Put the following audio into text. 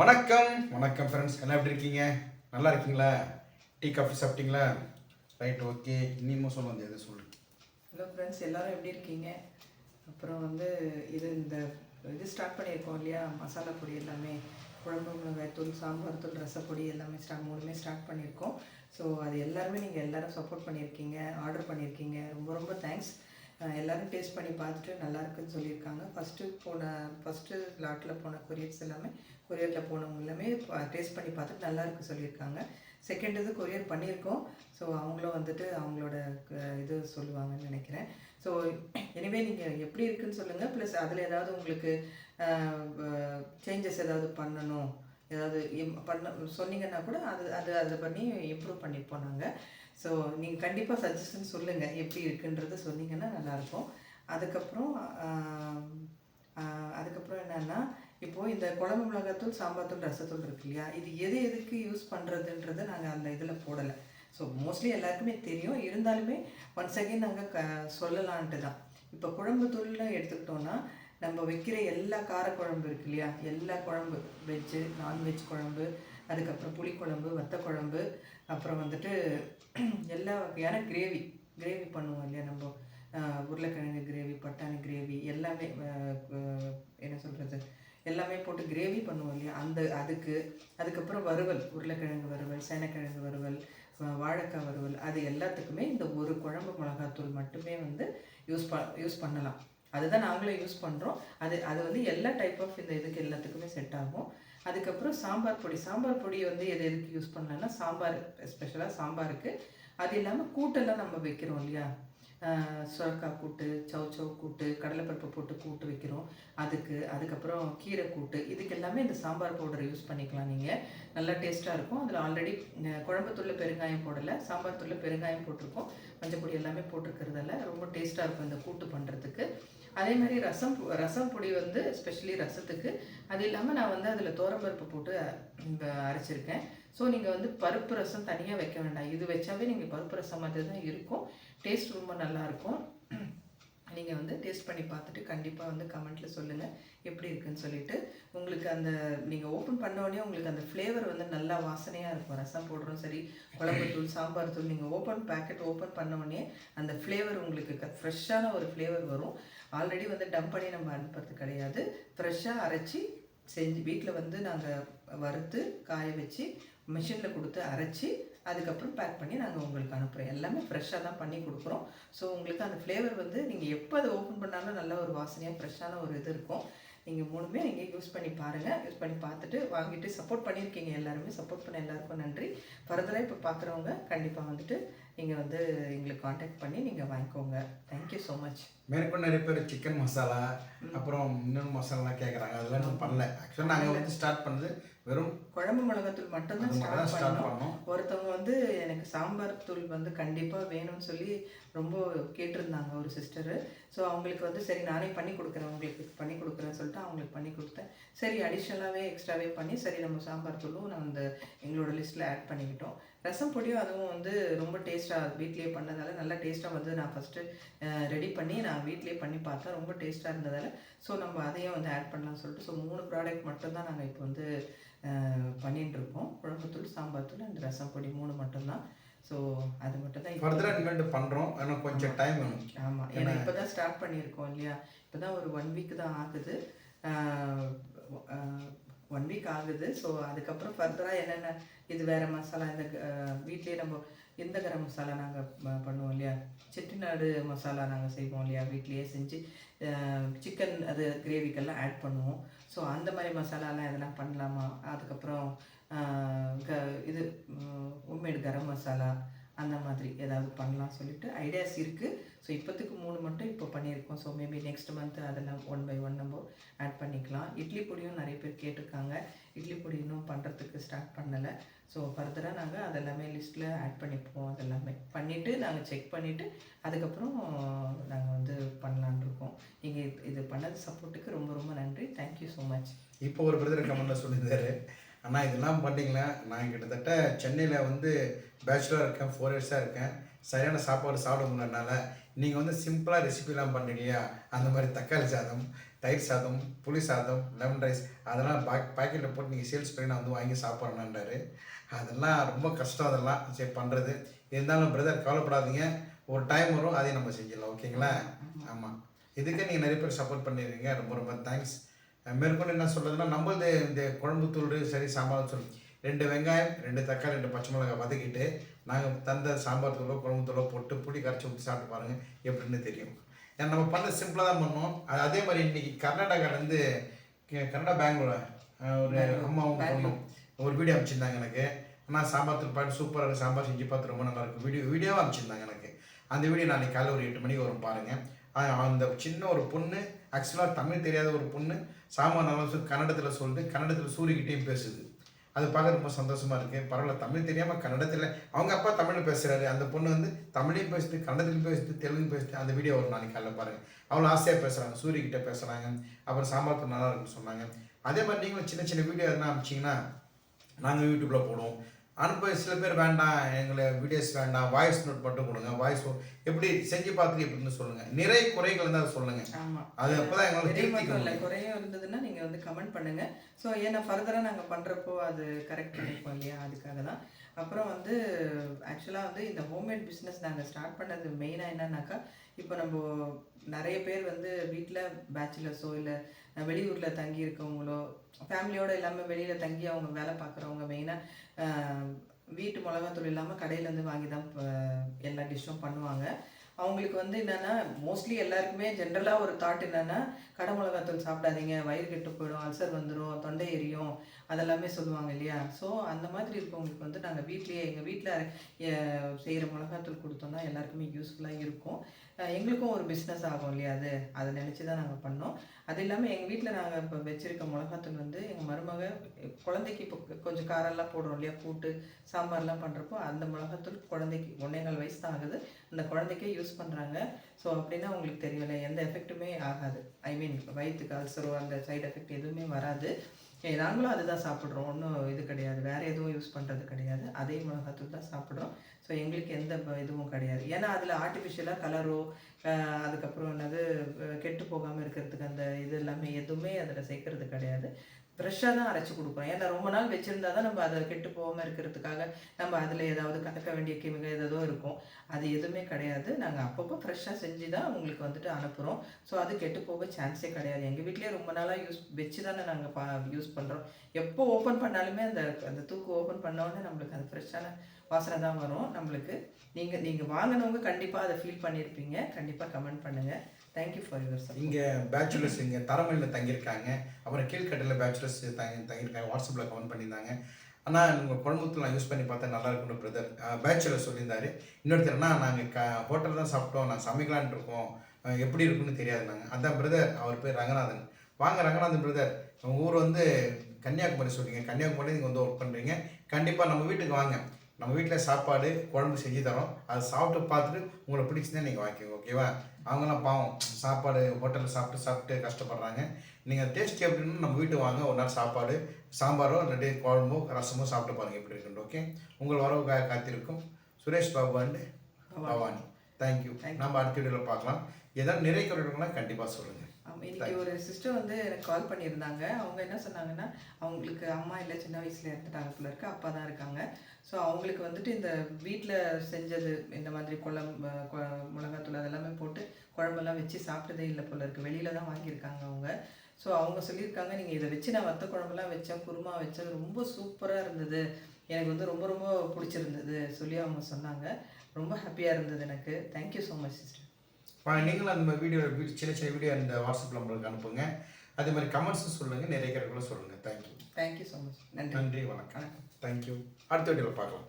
வணக்கம். வணக்கம் ஃப்ரெண்ட்ஸ் எல்லாம் எப்படி இருக்கீங்க? நல்லா இருக்கீங்களா? டீ காஃபி சாப்பிட்டீங்களா? Right okay. இனிமேல் சொல்ல வந்து எதை சொல்லு? ஹலோ ஃப்ரெண்ட்ஸ் எல்லாரும் எப்படி இருக்கீங்க? அப்புறம் வந்து இது இந்த இது ஸ்டார்ட் பண்ணியிருக்கோம் இல்லையா? மசாலா பொடி எல்லாமே குழம்பு மிளகாய் தூள் சாம்பார் தூள் ரசப்பொடி எல்லாமே ஸ்டாக் மூணுமே ஸ்டார்ட் பண்ணியிருக்கோம். ஸோ அது எல்லாருமே நீங்கள் எல்லாரும் சப்போர்ட் பண்ணியிருக்கீங்க ஆர்டர் பண்ணியிருக்கீங்க. ரொம்ப ரொம்ப தேங்க்ஸ் எல்லோரும் டேஸ்ட் பண்ணி பார்த்துட்டு நல்லா இருக்குன்னு சொல்லியிருக்காங்க. ஃபஸ்ட்டு போன ஃபஸ்ட்டு லாட்டில் போன கொரியர்ஸ் எல்லாமே கொரியரில் போனவங்க எல்லாமே டேஸ்ட் பண்ணி பார்த்துட்டு நல்லாயிருக்கு சொல்லியிருக்காங்க. செகண்ட் இது கொரியர் பண்ணியிருக்கோம். ஸோ அவங்களும் வந்துட்டு அவங்களோட க- இது சொல்லுவாங்கன்னு நினைக்கிறேன். ஸோ எனிவே நீங்கள் எப்படி இருக்குன்னு சொல்லுங்கள் ப்ளஸ் அதில் ஏதாவது உங்களுக்கு சேஞ்சஸ் ஏதாவது பண்ணணும். ஏதாவது பண்ண சொன்னீங்கன்னா கூட அது அது அதை பண்ணி இம்ப்ரூவ் பண்ணிப்போம் நாங்கள் ஸோ நீங்கள் கண்டிப்பாக சஜஷன் சொல்லுங்கள் எப்படி இருக்குன்றது சொன்னீங்கன்னா நல்லாயிருக்கும் அதுக்கப்புறம் அதுக்கப்புறம் என்னென்னா இப்போது இந்த குழம்பு மிளகாத்தூள் சாம்பார் தூள் ரசத்தூள் இருக்கு இல்லையா? இது எது எதுக்கு யூஸ் பண்ணுறதுன்றதை நாங்கள் அந்த இதில் போடலை. ஸோ மோஸ்ட்லி எல்லாருக்குமே தெரியும். இருந்தாலுமே ஒன்ஸ் அகைன் நாங்கள் க சொல்லலான்ட்டு தான் இப்போ குழம்பு தூள்னு எடுத்துக்கிட்டோன்னா நம்ம வைக்கிற எல்லா காரக்குழம்பு இருக்கு இல்லையா? எல்லா குழம்பு வெஜ்ஜு நான்வெஜ் குழம்பு அதுக்கப்புறம் புளிக்குழம்பு வத்தக்குழம்பு அப்புறம் வந்துட்டு எல்லா வகையான கிரேவி கிரேவி பண்ணுவோம் இல்லையா நம்ம? உருளைக்கிழங்கு கிரேவி பட்டாணி கிரேவி எல்லாமே என்ன சொல்கிறது எல்லாமே போட்டு கிரேவி பண்ணுவோம் இல்லையா? அந்த அதுக்கு அதுக்கப்புறம் வறுவல் உருளைக்கிழங்கு வறுவல் சேனக்கிழங்கு வறுவல் வாழைக்காய் வறுவல் அது எல்லாத்துக்குமே இந்த ஒரு குழம்பு மிளகாத்தூள் மட்டுமே வந்து யூஸ் ப யூஸ் பண்ணலாம். அதுதான் நாங்களே யூஸ் பண்ணுறோம் அது அது வந்து எல்லா டைப் ஆஃப் இந்த இதுக்கு எல்லாத்துக்குமே செட் ஆகும். அதுக்கப்புறம் சாம்பார் பொடி சாம்பார் பொடி வந்து எது எதுக்கு யூஸ் பண்ணலாம்னா சாம்பார் ஸ்பெஷலாக சாம்பாருக்கு. அது இல்லாமல் கூட்டெல்லாம் நம்ம வைக்கிறோம் இல்லையா? சுரக்காய் கூட்டு சவ் சவ் கூட்டு கடலைப்பருப்பு போட்டு கூட்டு வைக்கிறோம். அதுக்கு அதுக்கப்புறம் கீரை கூட்டு. இதுக்கு எல்லாமே இந்த சாம்பார் பவுடர் யூஸ் பண்ணிக்கலாம் நீங்கள் நல்லா டேஸ்ட்டாக இருக்கும். அதில் ஆல்ரெடி குழம்புத்துள்ள பெருங்காயம் போடலை. சாம்பார் தூள்ல பெருங்காயம் போட்டிருக்கோம். மஞ்சள் பொடி எல்லாமே போட்டிருக்கிறதால ரொம்ப டேஸ்ட்டாக இருக்கும் இந்த கூட்டு பண்ணுறதுக்கு அதே மாதிரி ரசம் ரசம் பொடி வந்து ஸ்பெஷலி ரசத்துக்கு. அது இல்லாமல் நான் வந்து அதில் தோரம்பருப்பு போட்டு அரைச்சிருக்கேன். ஸோ நீங்கள் வந்து பருப்பு ரசம் தனியாக வைக்க வேண்டாம். இது வச்சாவே நீங்கள் பருப்பு ரசம் மாதிரி தான் இருக்கும். டேஸ்ட் ரொம்ப நல்லா இருக்கும். நீங்கள் வந்து டேஸ்ட் பண்ணி பார்த்துட்டு கண்டிப்பாக வந்து கமெண்ட்டில் சொல்லுங்கள் எப்படி இருக்குன்னு சொல்லிட்டு. உங்களுக்கு அந்த நீங்கள் ஓப்பன் பண்ண உடனே உங்களுக்கு அந்த ஃப்ளேவர் வந்து நல்லா வாசனையாக இருக்கும். ரசம் போடுறோம் சரி குழம்பு தூள் சாம்பார் தூள் நீங்கள் ஓப்பன் பேக்கெட் ஓப்பன் பண்ண உடனே அந்த ஃப்ளேவர் உங்களுக்கு ஃப்ரெஷ்ஷான ஒரு ஃப்ளேவர் வரும். ஆல்ரெடி வந்து டம்ப் பண்ணி நம்ம அனுப்புறது கிடையாது. ஃப்ரெஷ்ஷாக அரைச்சி செஞ்சு வீட்டில் வந்து நாங்கள் வறுத்து காய வச்சு மிஷினில் கொடுத்து அரைச்சி அதுக்கப்புறம் பேக் பண்ணி நாங்கள் உங்களுக்கு அனுப்புகிறோம் எல்லாமே ஃப்ரெஷ்ஷாக தான் பண்ணி கொடுக்குறோம். ஸோ உங்களுக்கு அந்த ஃப்ளேவர் வந்து நீங்கள் எப்போ அதை ஓப்பன் பண்ணாலும் நல்ல ஒரு வாசனையாக ஃப்ரெஷ்ஷான ஒரு இது இருக்கும். நீங்கள் மூணுமே நீங்கள் யூஸ் பண்ணி பாருங்கள் யூஸ் பண்ணி பார்த்துட்டு வாங்கிட்டு சப்போர்ட் பண்ணியிருக்கீங்க எல்லாருமே. சப்போர்ட் பண்ண எல்லாருக்கும் நன்றி. ஃபர்தராக இப்போ பார்க்குறவங்க கண்டிப்பாக வந்துட்டு நீங்கள் வந்து எங்களுக்கு காண்டாக்ட் பண்ணி நீங்கள் வாங்கிக்கோங்க. தேங்க்யூ ஸோ மச் மேற்கொண்டு நிறைய பேர் சிக்கன் மசாலா அப்புறம் இன்னொரு மசாலாலாம் கேட்குறாங்க அதெல்லாம் இன்னும் பண்ணல. ஆக்சுவலாக நாங்கள் வந்து ஸ்டார்ட் பண்ணது வெறும் குழம்பு மிளகாத்தூள் மட்டும்தான் அது மட்டும் தான் ஸ்டார்ட் பண்ணோம். ஒருத்தவங்க வந்து எனக்கு சாம்பார் தூள் வந்து கண்டிப்பாக வேணும்னு சொல்லி ரொம்ப கேட்டிருந்தாங்க ஒரு சிஸ்டரு ஸோ அவங்களுக்கு வந்து சரி நானே பண்ணி கொடுக்குறேன் உங்களுக்கு பண்ணி கொடுக்குறேன்னு சொல்லிட்டு அவங்களுக்கு பண்ணி கொடுத்தேன். சரி அடிஷ்னலாகவே எக்ஸ்ட்ராவே பண்ணி சரி நம்ம சாம்பார் தூளும் நான் அந்த எங்களோட லிஸ்ட்டில் ஆட் பண்ணிக்கிட்டோம். ரசம் பொடியும் அதுவும் வந்து ரொம்ப டேஸ்ட்டாக வீட்லேயே பண்ணதால நல்லா டேஸ்ட்டாக வந்து நான் ஃபஸ்ட்டு ரெடி பண்ணி நான் வீட்லேயே பண்ணி பார்த்தேன் ரொம்ப டேஸ்ட்டாக இருந்ததால் ஸோ நம்ம அதையும் வந்து ஆட் பண்ணலாம்னு சொல்லிட்டு ஸோ மூணு ப்ராடக்ட் மட்டும்தான் நாங்கள் இப்போ வந்து அஹ், பண்ணிட்டு இருக்கோம் குழம்புத்தூள் சாம்பார் தூள் அந்த ரசம் பொடி மூணு மட்டும்தான். ஸோ அது மட்டும் தான் ஃபர்தராக இனிமேட்டு பண்ணுறோம் ஆனால் கொஞ்சம் டைம் வேணும். ஆமாம் ஏன்னா இப்போ தான் ஸ்டார்ட் பண்ணியிருக்கோம் இல்லையா? இப்போ தான் ஒரு ஒன் வீக் தான் ஆகுது. ஒன் வீக் ஆகுது. ஸோ அதுக்கப்புறம் ஃபர்தராக என்னென்ன இது வேறு மசாலா இந்த வீட்லேயே நம்ம இந்த கரம் மசாலா நாங்கள் பண்ணுவோம் இல்லையா? செட்டிநாடு மசாலா நாங்கள் செய்வோம் இல்லையா? வீட்லேயே செஞ்சு சிக்கன் அது கிரேவிக்கெல்லாம் ஆட் பண்ணுவோம். ஸோ அந்த மாதிரி மசாலாலாம் எதனா பண்ணலாமா? அதுக்கப்புறம் க- இது உம்மேடு கரம் மசாலா அந்த மாதிரி ஏதாவது பண்ணலாம் சொல்லிட்டு ஐடியாஸ் இருக்குது ஸோ இப்போத்துக்கு மூணு மட்டும் இப்போ பண்ணியிருக்கோம். ஸோ மேபி நெக்ஸ்ட் மந்த் அதெல்லாம் ஒன் பை ஒன் நம்ம ஆட் பண்ணிக்கலாம். இட்லி பொடியும் நிறைய பேர் கேட்டிருக்காங்க. இட்லி பொடி இன்னும் பண்ணுறதுக்கு ஸ்டார்ட் பண்ணலை. ஸோ ஃபர்தராக நாங்கள் அதெல்லாமே லிஸ்ட்டில் ஆட் பண்ணிப்போம். அதெல்லாமே பண்ணிவிட்டு நாங்கள் செக் பண்ணிவிட்டு அதுக்கப்புறம் நாங்கள் வந்து பண்ணலான்னு இருக்கோம். நீங்கள் இது பண்ணது சப்போர்ட்டுக்கு ரொம்ப ரொம்ப நன்றி. தேங்க்யூ ஸோ மச் இப்போ ஒரு பிரதர் கமெண்ட்டில் சொல்லியிருந்தாரு. அண்ணா இதெல்லாம் பண்ணிங்களா? நான் கிட்டத்தட்ட சென்னையில் வந்து பேச்சுலராக இருக்கேன் ஃபோர் இயர்ஸாக இருக்கேன். சரியான சாப்பாடு சாப்பிட முடியலனால நீங்கள் வந்து சிம்பிளாக ரெசிபிலாம் பண்ணுறீங்க அந்த மாதிரி தக்காளி சாதம் தயிர் சாதம் புளி சாதம் லெமன் ரைஸ் அதெல்லாம் பாக் பாக்கெட்டில் போட்டு நீங்கள் சேல்ஸ் பண்ணி நான் வந்து வாங்கி சாப்பிட்றேன்றாரு அதெல்லாம் ரொம்ப கஷ்டம் அதெல்லாம். சரி பண்ணுறது இருந்தாலும் பிரதர் கவலைப்படாதீங்க. ஒரு டைம் வரும் அதையும் நம்ம செஞ்சிடலாம். ஓகேங்களா ஆமாம் இதுக்கே நீங்கள் நிறைய பேர் சப்போர்ட் பண்ணிடுறீங்க ரொம்ப ரொம்ப தேங்க்ஸ் மேற்கொண்டு என்ன சொல்கிறதுனா நம்மளது இந்த குழம்பு தூள் சரி சாம்பார் தூள் ரெண்டு வெங்காயம் ரெண்டு தக்காளி ரெண்டு பச்சை மிளகாய் வதக்கிட்டு நாங்கள் தந்த சாம்பார் தூளோ குழம்பு தூளோ போட்டு புளி கரைச்சி ஊற்றி சாப்பிட்டு பாருங்கள் எப்படின்னு தெரியும். ஏன்னா நம்ம பண்ண சிம்பிளாக தான் பண்ணோம். அது அதே மாதிரி இன்னைக்கு கர்நாடகாலேருந்து கன்னடா பெங்களூர் ஒரு அம்மாவும் பொண்ணும் ஒரு வீடியோ அனுப்பிச்சிருந்தாங்க எனக்கு. ஆனால் சாம்பார் தூள் பாட்டு சூப்பராக இருக்குது சாம்பார் செஞ்சு பார்த்து ரொம்ப நல்லா இருக்கு வீடியோ வீடியோவாக அனுப்பிச்சிருந்தாங்க எனக்கு. அந்த வீடியோ நாளைக்கு காலையில் ஒரு எட்டு மணிக்கு வரும் பாருங்கள் அந்த சின்ன ஒரு பொண்ணு ஆக்சுவலாக தமிழ் தெரியாத ஒரு பொண்ணு சாமான் சொல்லி கன்னடத்தில் சொல்லிட்டு கன்னடத்தில் சூரியகிட்டையும் பேசுது. அது பார்க்க ரொம்ப சந்தோஷமா இருக்கு. பரவாயில்ல தமிழ் தெரியாமல் கன்னடத்தில் அவங்க அப்பா தமிழ் பேசுறாரு. அந்த பொண்ணு வந்து தமிழையும் பேசிட்டு கன்னடத்திலும் பேசிட்டு தெலுங்கு பேசிட்டு அந்த வீடியோ ஒரு நாளைக்கு காலைல பாருங்க அவ்வளோ ஆசையாக பேசுகிறாங்க சூரிய கிட்ட பேசுகிறாங்க அப்புறம் சாம்பார் நல்லா இருக்குன்னு சொன்னாங்க. அதே மாதிரி நீங்களும் சின்ன சின்ன வீடியோ எதுனா அனுப்பிச்சிங்கன்னா நாங்கள் யூடியூப்பில் போடுவோம். அனுப்ப சில பேர் வேண்டாம் எங்களை வீடியோஸ் வேண்டாம் வாய்ஸ் நோட் மட்டும் கொடுங்க வாய்ஸ் எப்படி செஞ்சு பார்த்துட்டு எப்படின்னு சொல்லுங்கள் நிறை குறைகள் இருந்தால் ஆமா. அது அப்பதான் நிறைய முடியும். குறையும் இருந்ததுன்னா நீங்கள் வந்து கமெண்ட் பண்ணுங்க. ஸோ ஏன்னா ஃபர்தராக நாங்கள் பண்ணுறப்போ அது கரெக்ட் பண்ணிப்போம் இல்லையா? அதுக்காக தான். அப்புறம் வந்து ஆக்சுவலாக வந்து இந்த ஹோம்மேட் பிஸ்னஸ் நாங்கள் ஸ்டார்ட் பண்ணது மெயினாக என்னன்னாக்கா இப்போ நம்ம நிறைய பேர் வந்து வீட்டில் பேச்சுலர்ஸோ இல்லை வெளியூரில் தங்கி இருக்கவங்களோ ஃபேமிலியோடு இல்லாமல் வெளியில் தங்கி அவங்க வேலை பார்க்குறவங்க மெயினாக வீட்டு மிளகாத்தூள் இல்லாமல் கடையிலேருந்து வாங்கி தான் எல்லா டிஷ்ஷும் பண்ணுவாங்க. அவங்களுக்கு வந்து என்னென்னா மோஸ்ட்லி எல்லாருக்குமே ஜென்ரலாக ஒரு தாட் என்னென்னா கடை மிளகாத்தூள் சாப்பிடாதீங்க வயிறு கெட்டு போயிடும் அல்சர் வந்துடும் தொண்டை எரியும் அதெல்லாமே சொல்லுவாங்க இல்லையா? ஸோ அந்த மாதிரி இருக்கவங்களுக்கு வந்து நாங்கள் வீட்லேயே எங்கள் வீட்டில் செய்கிற மிளகாத்தூள் கொடுத்தோம்னா எல்லாருக்குமே யூஸ்ஃபுல்லாக இருக்கும். எங்களுக்கும் ஒரு பிஸ்னஸ் ஆகும் இல்லையா அது? அதை நினச்சி தான் நாங்கள் பண்ணோம். அது இல்லாமல் எங்கள் வீட்டில் நாங்கள் இப்போ வச்சுருக்க மிளகாத்தூள் வந்து எங்கள் மருமக குழந்தைக்கு இப்போ கொஞ்சம் காரெல்லாம் போடுறோம் இல்லையா? கூட்டு சாம்பார்லாம் பண்ணுறப்போ அந்த மிளகாத்தூள் குழந்தைக்கு ஒன்றேகால் வயசு தான் ஆகுது. அந்த குழந்தைக்கே யூஸ் பண்ணுறாங்க ஸோ அப்படின்னா உங்களுக்கு தெரியல எந்த எஃபெக்ட்டுமே ஆகாது. ஐ மீன் வயிற்றுக்கு அல்சரோ அந்த சைடு எஃபெக்ட் எதுவுமே வராது. நாங்களும் அதுதான் சாப்பிட்றோம். ஒன்றும் இது கிடையாது. வேறு எதுவும் யூஸ் பண்ணுறது கிடையாது. அதே மிளகாத்தூள் தான் சாப்பிட்றோம். ஸோ எங்களுக்கு எந்த இதுவும் கிடையாது. ஏன்னா அதில் ஆர்டிஃபிஷியலாக கலரோ அதுக்கப்புறம் என்னது கெட்டு போகாமல் இருக்கிறதுக்கு அந்த இது எல்லாமே எதுவுமே அதில் சேர்க்கறது கிடையாது. ஃப்ரெஷ்ஷாக தான் அரைச்சி கொடுக்குறோம் ஏன்னா ரொம்ப நாள் வச்சுருந்தா தான் நம்ம அதை கெட்டு போகாமல் இருக்கிறதுக்காக நம்ம அதில் ஏதாவது கலக்க வேண்டிய கெமிக்கல் ஏதோ இருக்கும். அது எதுவுமே கிடையாது. நாங்கள் அப்பப்போ ஃப்ரெஷ்ஷாக செஞ்சு தான் உங்களுக்கு வந்துட்டு அனுப்புகிறோம் ஸோ அது கெட்டு போக சான்ஸே கிடையாது. எங்கள் வீட்டிலே ரொம்ப நாளாக யூஸ் வச்சு தானே நாங்கள் பா யூஸ் பண்ணுறோம் எப்போ ஓப்பன் பண்ணாலுமே அந்த அந்த தூக்கு ஓப்பன் பண்ணோடனே நம்மளுக்கு அது ஃப்ரெஷ்ஷான வாசனை தான் வரும் நம்மளுக்கு. நீங்கள் நீங்கள் வாங்கினவங்க கண்டிப்பாக அதை ஃபீல் பண்ணியிருப்பீங்க கண்டிப்பாக கமெண்ட் பண்ணுங்கள் thank you for your sir இங்கே பேச்சுலர்ஸ் இங்கே தரமணியில் தங்கியிருக்காங்க. அப்புறம் கீழ்கட்டில் பேச்சுலர்ஸ் தங்கி தங்கியிருக்காங்க. வாட்ஸ்அப்பில் கமெண்ட் பண்ணியிருந்தாங்க. ஆனால் உங்கள் குழம்புத்தூள் நான் யூஸ் பண்ணி பார்த்தேன் நல்லா இருக்கணும் பிரதர் பேச்சுலர் சொல்லியிருந்தாரு. இன்னொருத்தர்னா நாங்கள் க ஹோட்டல் தான் சாப்பிட்டோம். நாங்கள் சமைக்கலான்ட்டு இருக்கோம். எப்படி இருக்குன்னு தெரியாது நாங்கள் அதான் பிரதர் அவர் பேர் ரங்கநாதன். வாங்க ரங்கநாதன் பிரதர் உங்கள் ஊர் வந்து கன்னியாகுமரி சொல்றீங்க. கன்னியாகுமரி நீங்கள் வந்து ஒர்க் பண்ணுறீங்க கண்டிப்பாக நம்ம வீட்டுக்கு வாங்க. நம்ம வீட்டில் சாப்பாடு குழம்பு செஞ்சு தரோம். அதை சாப்பிட்டு பார்த்துட்டு உங்களுக்கு பிடிச்சதே நீங்கள் வாங்கிக்கோங்க ஓகேவா அவங்களாம் பாவம் சாப்பாடு ஹோட்டலில் சாப்பிட்டு சாப்பிட்டு கஷ்டப்படுறாங்க. நீங்கள் டேஸ்ட் எப்படின்னு நம்ம வீட்டுக்கு வாங்க ஒரு நாள் சாப்பாடு சாம்பாரோ இல்லாட்டி குழம்போ ரசமோ சாப்பிட்டு பாருங்க எப்படி இருக்குன்னு ஓகே உங்கள் வரவுக்காக காத்திருக்கும் Suresh Babu and Bhavani. Thank you நம்ம அடுத்த வீடியோவில் பார்க்கலாம். ஏதாவது நிறைய குறைகள்னா கண்டிப்பாக சொல்லுங்கள் இன்னைக்கு ஒரு சிஸ்டர் வந்து எனக்கு கால் பண்ணியிருந்தாங்க. அவங்க என்ன சொன்னாங்கன்னா அவங்களுக்கு அம்மா இல்லை சின்ன வயசுல இறந்துட்டாங்க போல இருக்கு. அப்பா தான் இருக்காங்க. ஸோ அவங்களுக்கு வந்துட்டு இந்த வீட்டில் செஞ்சது இந்த மாதிரி குழம்பு மிளகாத்தூள் அதெல்லாமே போட்டு குழம்பெல்லாம் வச்சு சாப்பிட்டதே இல்லை போல இருக்கு. வெளியில தான் வாங்கியிருக்காங்க அவங்க. ஸோ அவங்க சொல்லியிருக்காங்க நீங்கள் இதை வச்சு நான் வத்த குழம்புலாம் வச்சேன் குருமா வச்சேன். ரொம்ப சூப்பராக இருந்தது. எனக்கு வந்து ரொம்ப ரொம்ப பிடிச்சிருந்தது. சொல்லி அவங்க சொன்னாங்க. ரொம்ப ஹாப்பியாக இருந்தது எனக்கு. தேங்க்யூ ஸோ மச் சிஸ்டர் நீங்களும் அந்த மாதிரி வீடியோ சின்ன சின்ன வீடியோ அந்த வாட்ஸ்அப்பில் நம்மளுக்கு அனுப்புங்க. அதே மாதிரி கமெண்ட்ஸும் சொல்லுங்கள் நிறைய கருங்களும் சொல்லுங்கள் தேங்க்யூ தேங்க்யூ ஸோ மச் நன்றி. நன்றி வணக்கம். தேங்க்யூ அடுத்த வீடியோவில் பார்க்கலாம்.